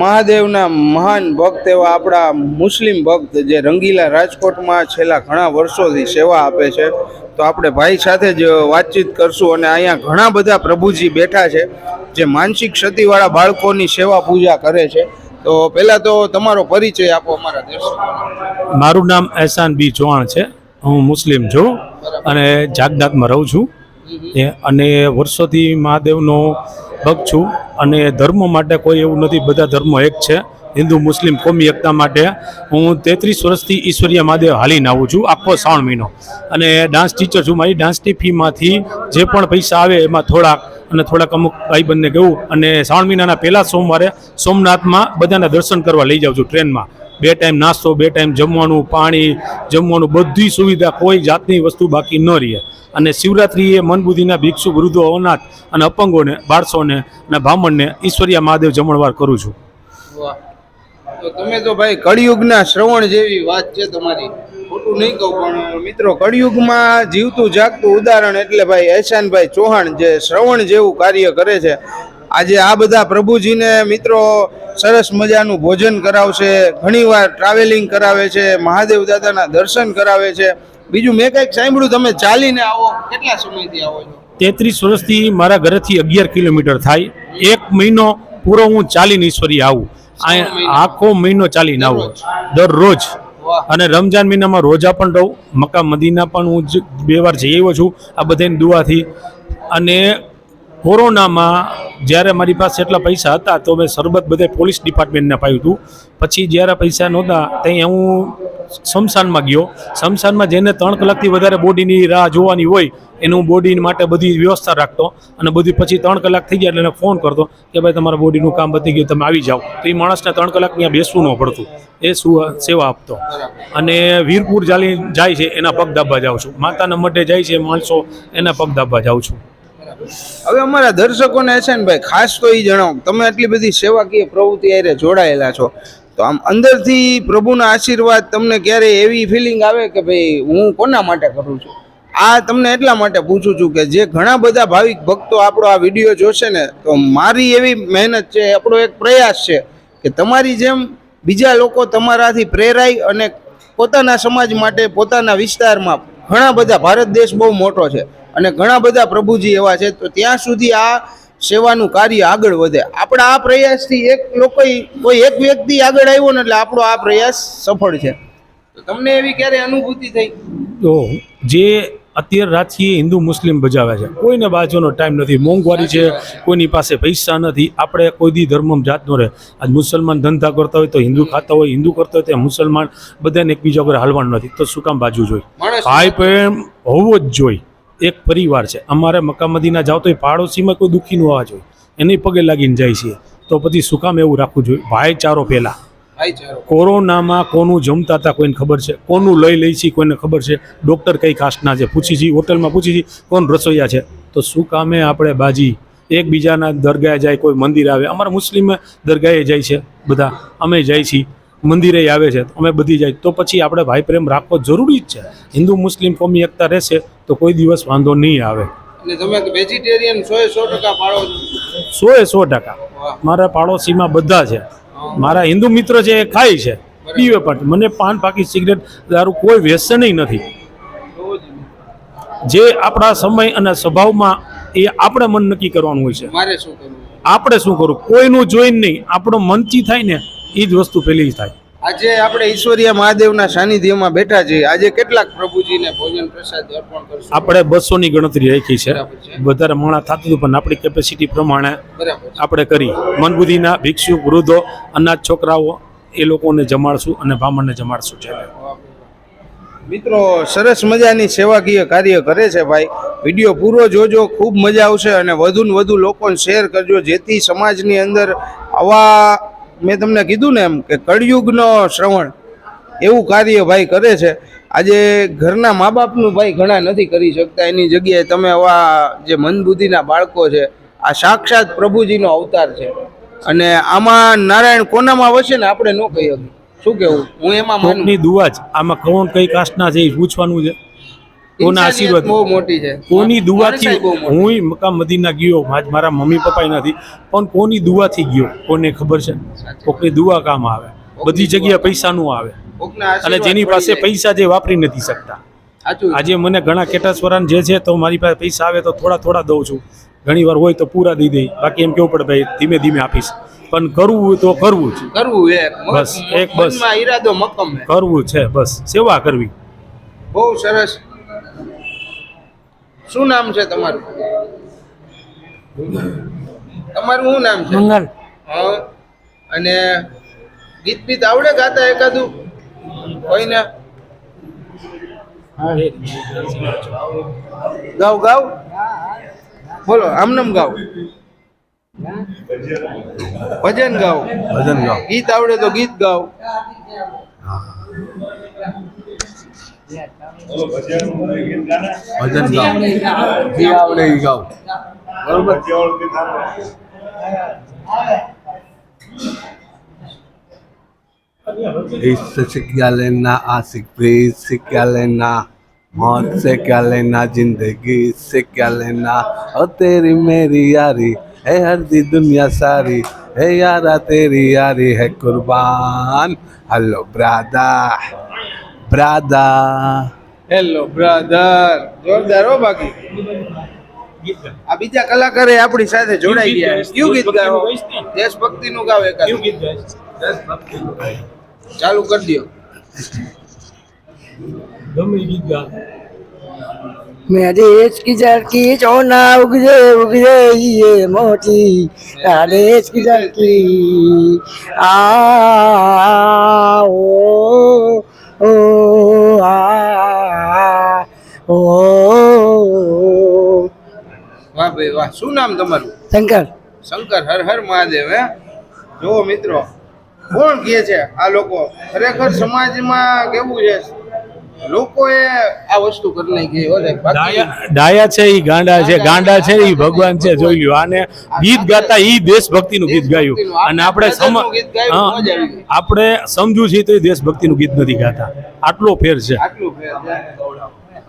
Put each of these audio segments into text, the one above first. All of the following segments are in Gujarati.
મહાદેવના મહાન ભક્ત એવા આપણા મુસ્લિમ ભક્ત જે રંગીલા રાજકોટમાં છેલ્લા ઘણા વર્ષોથી સેવા આપે છે. તો આપણે ભાઈ સાથે જ વાતચીત કરશું અને અહીંયા ઘણા બધા પ્રભુજી બેઠા છે જે માનસિક ક્ષતિવાળા બાળકોની સેવા પૂજા કરે છે. તો પહેલાં તો તમારો પરિચય આપો અમારા દર્શકોને મારું નામ એહસાન બી ચૌહાણ છે. હું મુસ્લિમ છું અને જાગદાતમાં રહું છું. અને વર્ષોથી મહાદેવનો ભક્ત છું. અને ધર્મ માટે કોઈ એવું નથી, બધા ધર્મો એક છે. હિન્દુ, મુસ્લિમ, કોમી એકતા માટે હું તેત્રીસ વર્ષથી ઈશ્વરીય મહાદેવ હાલીને આવું છું આખો શ્રાવણ મહિનો. અને ડાન્સ ટીચર છું મારી ડાન્સની ફીમાંથી જે પણ પૈસા આવે એમાં થોડાક અને થોડાક અમુક ભાઈબંધને ગયું. અને શ્રાવણ મહિનાના પહેલા સોમવારે સોમનાથમાં બધાના દર્શન કરવા લઈ જાઉં છું ટ્રેનમાં. બે ટાઈમ નાસ્તો, બે ટાઈમ જમવાનું, પાણી, જમવાનું, બધી સુવિધા કોઈ જાતની વસ્તુ બાકી ન રહે. અને શિવરાત્રિએ મનબુદ્ધિના ભિક્ષુ વૃદ્ધો અનાથ અને અપંગોને, બાળસોને અને બ્રાહ્મણને ઈશ્વરિયા મહાદેવ જમણવાર કરું છું. તો તમે તો ભાઈ કળિયુગના શ્રવણ જેવી વાત છે તમારી. ખોટું નહીં કહું, પણ મિત્રો કળિયુગમાં જીવતું જાગતું ઉદાહરણ એટલે ભાઈ એહસાનભાઈ ચૌહાણ જે શ્રવણ જેવું કાર્ય કરે છે આજે આ બધા પ્રભુજીને મિત્રો સરસ મજાનું ભોજન કરાવશે ઘણીવાર ટ્રાવેલિંગ કરાવે છે મહાદેવ દાદાના દર્શન કરાવે છે. બીજું મેં કંઈક સાંભળ્યું તમે ચાલીને આવો કેટલા સમયથી આવો છો? તેત્રીસ વર્ષથી મારા ઘરેથી અગિયાર કિલોમીટર થાય. એક મહિનો પૂરો હું ચાલીને ઈશ્વરી આવું. આખો મહિનો ચાલીને આવું. દરરોજ? અને રમજાન મહિનામાં રોજા પણ રહું. મક્કા મદીના પણ હું બે વાર જઈ આવ્યો છું. આ બધાની દુઆથી. અને કોરોનામાં જ્યારે મારી પાસે એટલા પૈસા હતા, તો મેં શરબત બધે પોલીસ ડિપાર્ટમેન્ટને પાયું હતું. પછી જ્યારે પૈસા નહોતા ત્યાં હું શમશાનમાં ગયો. શમશાનમાં જેને ત્રણ કલાકથી વધારે બોડીની રાહ જોવાની હોય, એનું બોડી માટે બધી વ્યવસ્થા રાખતો અને બધી પછી ત્રણ કલાક થઈ ગયા એટલે એને ફોન કરતો કે ભાઈ તમારા બોડીનું કામ પતી ગયું, તમે આવી જાઓ. તો એ માણસને ત્રણ કલાક ત્યાં બેસવું ન પડતું. એ સેવા આપતો. અને વીરપુર ચાલી જાય છે, એના પગ દાબવા જાઉં છું. માતાના મઢે જાય છે માણસો, એના પગ દાબવા જાઉં છું. હવે અમારા દર્શકોને છે ને ભાઈ, ખાસ તો એ જણાવો, તમે આટલી બધી સેવાકીય પ્રવૃત્તિ અરે જોડાયેલા છો, તો આમ અંદરથી પ્રભુના આશીર્વાદ તમને ક્યારે એવી ફિલિંગ આવે કે ભાઈ, હું કોના માટે કરું છું? આ તમને એટલા માટે પૂછું છું કે જે ઘણા બધા ભાવિક ભક્તો આપણો આ વીડિયો જોશે ને, તો મારી એવી મહેનત છે, આપણો એક પ્રયાસ છે કે તમારી જેમ બીજા લોકો તમારાથી પ્રેરાય અને પોતાના સમાજ માટે, પોતાના વિસ્તારમાં ઘણા બધા ભારત દેશ બહુ મોટો છે. અને ઘણા બધા પ્રભુજી એવા છે તો ત્યાં સુધી આ સેવાનું કાર્ય આગળ વધે. આપણા આ પ્રયાસથી એક લોકો કોઈ એક વ્યક્તિ આગળ આવ્યો ને એટલે આપણો આ પ્રયાસ સફળ છે. તો તમને એવી ક્યારે અનુભૂતિ થઈ? તો જે અત્યારે રાજકીય હિન્દુ મુસ્લિમ બજાવે છે કોઈને બાજુનો ટાઈમ નથી મોંઘવારી છે કોઈની પાસે પૈસા નથી આપણે કોઈ દી ધર્મ જાતનો રહે. આજ મુસલમાન ધંધા કરતા હોય તો હિન્દુ ખાતા હોય હિન્દુ કરતા હોય તો મુસલમાન બધાને એકબીજા ઉપર હાલવાનું નથી. તો શું કામ બાજુ જોઈ? ભાઈ પ્રેમ હોવો જ જોઈએ. એક પરિવાર છે. અમારે મક્કા મદીના જાવ તો એ પાડોશીમાં કોઈ દુઃખી ન હોવા જોઈએ. એની પગે લાગીને જાય છે તો પછી શું કામ એવું રાખવું જોઈએ? ભાઈચારો પહેલાં. કોરોનામાં કોનું જમતા હતા કોઈને ખબર છે? કોનું લઈ લઈ છે કોઈને ખબર છે? ડૉક્ટર કઈ કાસ્ટના છે. પૂછી છી હોટલમાં પૂછી છી કોણ રસોઈયા છે? તો શું કામે આપણે બાજી? એકબીજાના દરગાહે જાય કોઈ મંદિર આવે. અમારા મુસ્લિમ દરગાહે જાય છે બધા. અમે જાય છીએ. મંદિરે આવે છે અમે બધી જાય. તો પછી આપણે ભાઈ પ્રેમ રાખવો જરૂરી જ છે. હિન્દુ મુસ્લિમ કોમી એકતા રહેશે તો કોઈ દિવસ વાંધો નહીં આવે. તમે વેજીટેરિયન સો એ સો ટકા પાડો સો એ સો ટકા. મારા પાડોશીમાં બધા છે. મારા હિન્દુ મિત્ર છે એ ખાય છે. પીવે પણ. મને પાન પાકી સિગરેટ દારૂ કોઈ વ્યસનય નથી. જે આપણા સમય અને સ્વભાવમાં એ આપણે મન નક્કી કરવાનું હોય છે. આપણે શું કરવું? કોઈનું જોઈને નહીં. આપણો મનથી થાય ને એ જ વસ્તુ પેલી થાય. આજે આપણે ઈશ્વરીય મહાદેવના સાનિધ્યમાં બેઠા છીએ. આજે કેટલાક પ્રભુજીને ભોજન પ્રસાદ અર્પણ કરશું. આપણે બસોની ગણતરી રાખી છે. વધારે માણા થતું હતું પણ આપણી કેપેસિટી પ્રમાણે આપણે કરી. મનબુદ્ધિના ભિક્ષુ વૃદ્ધો અનાથ છોકરાઓ એ લોકોને જમાડશું અને બ્રાહ્મણને જમાડશું છે. મિત્રો સરસ મજાની સેવાકીય કાર્ય કરે છે ભાઈ. વીડિયો પૂરો જોજો ખૂબ મજા આવશે અને વધુ ને વધુ લોકોને શેર કરજો જેથી સમાજની અંદર આવા મેં તમને કીધું ને એમ કે કળિયુગનો શ્રવણ એવું કાર્ય ભાઈ કરે છે. આજે ઘરના મા બાપનું ભાઈ ઘણા નથી કરી શકતા. એની જગ્યાએ તમે આવા જે મનબુદ્ધિના બાળકો છે, આ સાક્ષાત પ્રભુજીનો અવતાર છે. અને આમાં નારાયણ કોનામાં વસે ને આપણે ન કહી શકીએ. શું કેવું હું એમાં મનની દુઆ જ. આમાં કોણ કઈ કાસ્ટના છે એ પૂછવાનું છે. કોના આશીર્વાદ? બહુ મોટી છે. કોની દુઆથી મોટી. હું મક્કા મદીના ગયો આજ મારા મમ્મી પપ્પા નથી પણ કોની દુઆથી ગયો કોને ખબર છે? કોકની દુઆ કામ આવે બધી જગ્યાએ પૈસા નું આવે. અને જેની પાસે પૈસા જે વાપરી નથી શકતા. આજે મને ઘણા કેટાસ્વરાન જે છે તો મારી પાસે પૈસા આવે તો થોડા થોડા દઉં છું. ઘણી વાર હોય તો પૂરા દઈ દઈ બાકી એમ કેવું પડે ભાઈ ધીમે ધીમે આપીશ. પણ કરવું તો કરવું જ. કરવું એ બસ, એક બસ. ઈરાદો મકમ કરવું છે બસ. સેવા કરવી. બહુ સરસ. શું નામ છે તમારું? તમારું શું નામ છે? મંગલ. હા. અને ગીત બીત આવડે ગાતા એકાદું? કોઈને? ગાવ ગાવ? બોલો આમનમ ગાવ. ભજન ગાવ. ભજન ગાવ. ગીત આવડે તો ગીત ગાવ. ભજન ગાઓ જે આવડે એ ગાઓ બરોબર इश्क से क्या लेना आशिक प्रीत से क्या लेना मौत से क्या लेना जिंदगी से क्या लेना ओ तेरी मेरी यारी है हर दी दुनिया सारी है यारा तेरी यारी है कुर्बान हेलो ब्रादा બ્રાધા હેલો બ્રાધર જોરદાર હો બાકી. આ બીજા કલાકારે આપણી સાથે જોડાઈ ગયા. કયું ગીત ગાઓ? દેશભક્તિ નું ગાવ કયું ગીત ગાય ચાલુ કરી દયો. ગમે ગીત ગા મેરી ચોના ઉગજે ઉગજે યે મોટી. તારે એચકી આ ઓ. ઓ વાહ ભાઈ વાહ. શું નામ તમારું? શંકર. શંકર હર હર મહાદેવ હે? જુઓ મિત્રો કોણ કહે છે આ લોકો? ખરેખર સમાજમાં કેવું છે? લોકોએ આ વસ્તુ કરી નાખી ઓલે ડાયા છે ઈ ગાંડા છે ગાંડા છે ઈ ભગવાન છે જોઈ લ્યો આને ગીત ગાતા ઈ દેશભક્તિનું ગીત ગાયું. અને આપણે આપણે સમજુ છીએ તો દેશભક્તિનું ગીત નથી ગાતા. આટલો ફેર છે. આટલો ફેર છે.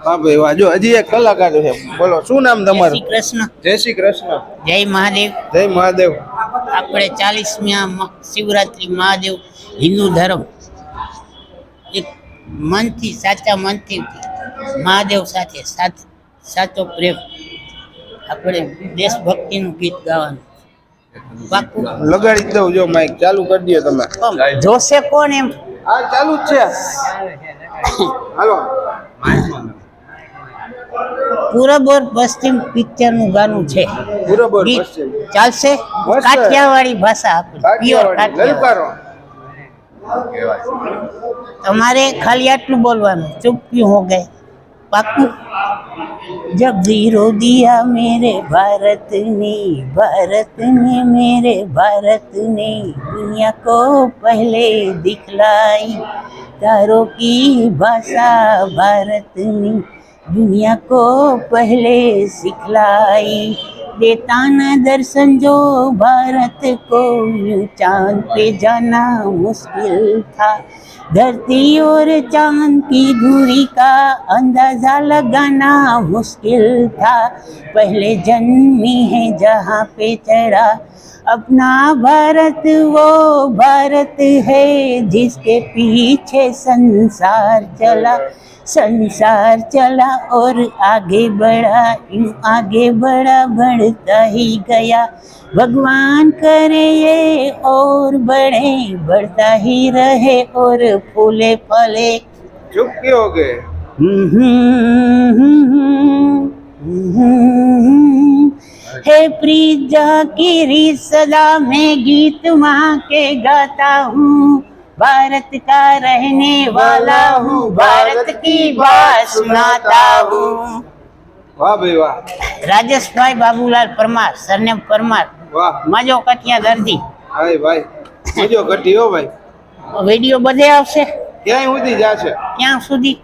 હા ભાઈ વાહ. જો હજી એક કલાકાર છે. બોલો શું નામ શ્રી તમારું? કૃષ્ણ. જય શ્રી કૃષ્ણ. જય મહાદેવ. જય મહાદેવ. આપણે ચાલીસમી શિવરાત્રી મહાદેવ હિન્દુ ધર્મ. એક મનથી સાચા મનથી મહાદેવ સાથે સાચ- સાચો પ્રેમ. આપણે દેશભક્તિનું ગીત ગાવાનું. લગાડી દઉં જો માઇક ચાલુ કરી દો તમે. જોશે કોણ એમ? હા ચાલુ જ છે. હાલો. પૂરબ ઓર પશ્ચિમ પિક્ચરનું ગાનું છે. પૂરબ ઓર પશ્ચિમ ચાલશે. કાઠિયાવાડી ભાષા આપણી. પ્યોર કાઠિયાવાડી. તમારે ખાલી આટલું બોલવાનું. ચૂપ હો ગઈ. પાકું जब जीरो दिया मेरे भारत ने भारत ने मेरे भारत ने दुनिया को पहले दिखलाई तारों की भाषा भारत ने दुनिया को पहले सिखलाई। देता ना दर्शन जो भारत को। चाँद पे जाना मुश्किल था। धरती और चाँद की दूरी का अंदाज़ा लगाना मुश्किल था। पहले जन्मी है जहाँ पे चढ़ा। अपना भारत वो भारत है जिसके पीछे संसार चला। संसार चला और आगे बढ़ा यूँ आगे बढ़ा बढ़ता ही गया। भगवान करे ये और बढ़े बढ़ता ही रहे और फूले फले। चुप क्यों हो गए? हम्म, हम्म, हम्म। हे प्रीजा की सदा मैं गीत माँ के गाता हूँ। भारत का रहने वाला हूँ भारत की बात सुनाता हूँ વાહ ભાઈ વાહ રાજેશભાઈ બાબુલાલ પરમાર સરનેમ પરમાર વાહ માજો કઠિયા દર્દી ભાઈ ભાઈ મજો ઘટી હો ભાઈ વિડીયો બધે આવશે ક્યાંય સુધી જાશે ક્યાં સુધી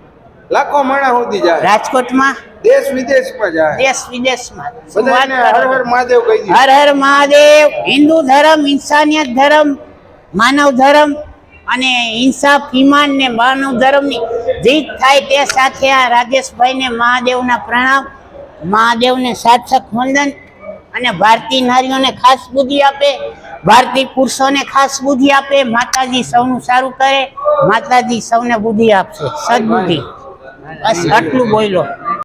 લાખો માણા સુધી જાય રાજકોટમાં દેશ વિદેશમાં જાય દેશ વિદેશમાં શું વાત બધાને હર કરો હર મહાદેવ કહી દીધું હર હર મહાદેવ હિન્દુ ધર્મ ઇન્સાનિયત ધર્મ માનવ ધર્મ અને ઇન્સાફ, ઈમાન ને માનવ ધર્મની જીત થાય તે સાથે આ રાજેશભાઈને મહાદેવના પ્રણામ. મહાદેવને સાર્થક વંદન અને ભારતીય નારીઓને ખાસ બુદ્ધિ આપે, ભારતીય પુરુષોને ખાસ બુદ્ધિ આપે, માતાજી સૌનું સારું કરે, માતાજી સૌને બુદ્ધિ આપશે. સદબુદ્ધિ. બસ આટલું બોલ્યો.